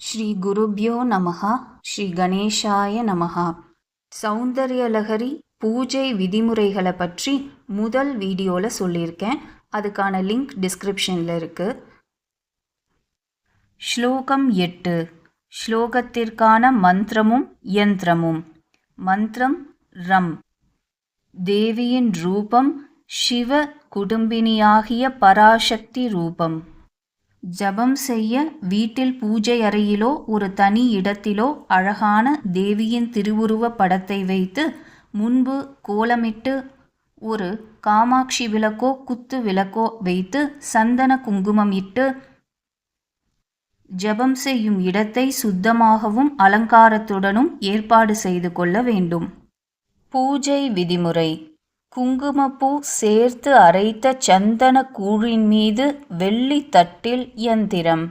ஸ்ரீ குருப்யோ நமஹா ஸ்ரீ கணேஷாய நமஹா. சௌந்தர்யலகரி பூஜை விதிமுறைகளை பற்றி முதல் வீடியோவில் சொல்லியிருக்கேன். அதுக்கான லிங்க் டிஸ்கிரிப்ஷனில் இருக்குது ஸ்லோகம் எட்டு. ஸ்லோகத்திற்கான மந்திரமும் யந்திரமும். மந்திரம் ரம். தேவியின் ரூபம் சிவ குடும்பினியாகிய பராசக்தி ரூபம். ஜபம் செய்ய வீட்டில் பூஜை அறையிலோ ஒரு தனி இடத்திலோ அழகான தேவியின் திருவுருவ படத்தை வைத்து முன்பு கோலமிட்டு ஒரு காமாட்சி விளக்கோ குத்து விளக்கோ வைத்து சந்தன குங்குமம் இட்டு ஜபம் செய்யும் இடத்தை சுத்தமாகவும் அலங்காரத்துடனும் ஏற்பாடு செய்து கொள்ள வேண்டும். பூஜை விதிமுறை. குங்குமப்பூ சேர்த்து அரைத்த சந்தன கூழின் மீது வெள்ளி தட்டில் யந்திரம்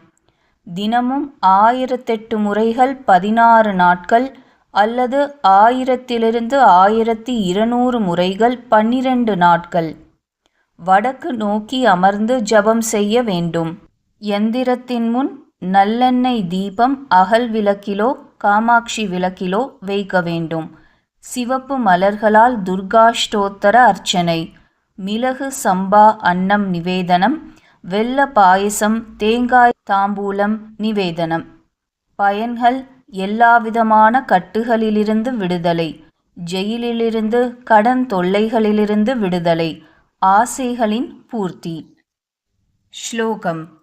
தினமும் ஆயிரத்தெட்டு முறைகள் பதினாறு நாட்கள் அல்லது ஆயிரத்திலிருந்து ஆயிரத்தி இருநூறு முறைகள் பன்னிரண்டு நாட்கள். வடக்கு நோக்கி அமர்ந்து ஜபம் செய்ய வேண்டும். எந்திரத்தின் முன் நல்லெண்ணெய் தீபம் அகல் விளக்கிலோ காமாட்சி விளக்கிலோ வைக்க வேண்டும். சிவப்பு மலர்களால் துர்காஷ்டோத்தர அர்ச்சனை. மிளகு சம்பா அன்னம் நிவேதனம். வெள்ள பாயசம் தேங்காய் தாம்பூலம் நிவேதனம். பயன்கள் எல்லாவிதமான கட்டுகளிலிருந்து விடுதலை. ஜெயிலிலிருந்து கடன் தொல்லைகளிலிருந்து விடுதலை. ஆசைகளின் பூர்த்தி. ஸ்லோகம்.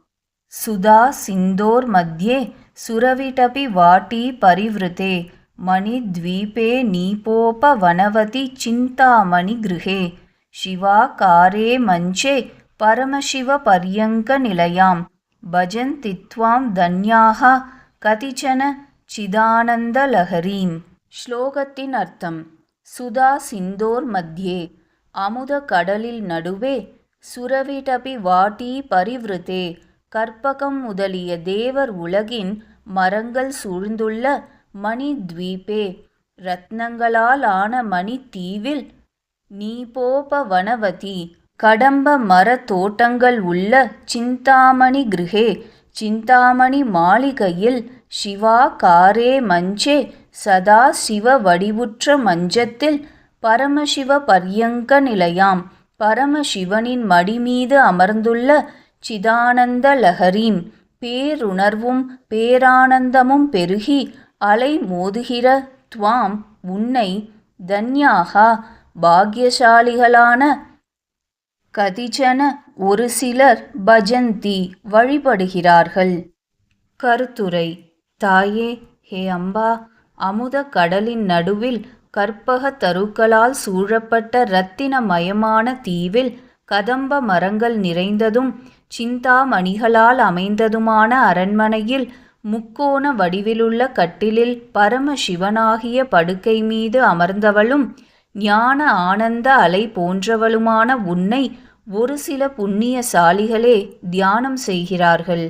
சுதா சிந்தோர் மத்தியே சுரவிடபி வாட்டி பரிவிருத்தே. मणिद्वीपे नीपोपवनवति चिन्तामणिगृहे शिवाकारे मञ्चे परमशिवपर्यङ्कनिलयां भजन्ति त्वां धन्याः கதிச்சன சிதானந்தலஹரீம் ஸ்லோகத்தின் அர்த்தம் சுதா சிந்தோர் மத்தியே அமுத கடலில் நடுவே சுரவிடபி வாட்டி பரிவிருத்தே கற்பகம் முதலிய தேவர் உலகின் மரங்கள் சூழ்ந்துள்ள மணித்வீபே. ரத்னங்களால் ஆன மணித்தீவில் நீபோபவனவதி. கடம்ப மர தோட்டங்கள் உள்ள சிந்தாமணி கிருஹே சிந்தாமணி மாளிகையில் சிவா காரே மஞ்சே. சதா சிவ வடிவுற்ற மஞ்சத்தில் பரமசிவ பர்யங்க நிலையாம். பரமசிவனின் மடி மீது அமர்ந்துள்ள சிதானந்த லஹரீம் பேருணர்வும் பேரானந்தமும் பெருகி அலை மோதுகிற துவாம் உன்னை தன்யாகா பாக்யசாலிகளான கதிஜன ஒரு சிலர் பஜந்தி வழிபடுகிறார்கள். கருத்துரை தாயே ஹே அம்பா அமுத கடலின் நடுவில் கற்பக தருக்களால் சூழப்பட்ட இரத்தினமயமான தீவில் கதம்ப மரங்கள் நிறைந்ததும் சிந்தாமணிகளால் அமைந்ததுமான அரண்மனையில் முக்கோண வடிவிலுள்ள கட்டிலில் பரம சிவனாகிய படுக்கை மீது அமர்ந்தவளும் ஞான ஆனந்த அலை போன்றவளுமான உன்னை ஒரு சில புண்ணியசாலிகளே தியானம் செய்கிறார்கள்.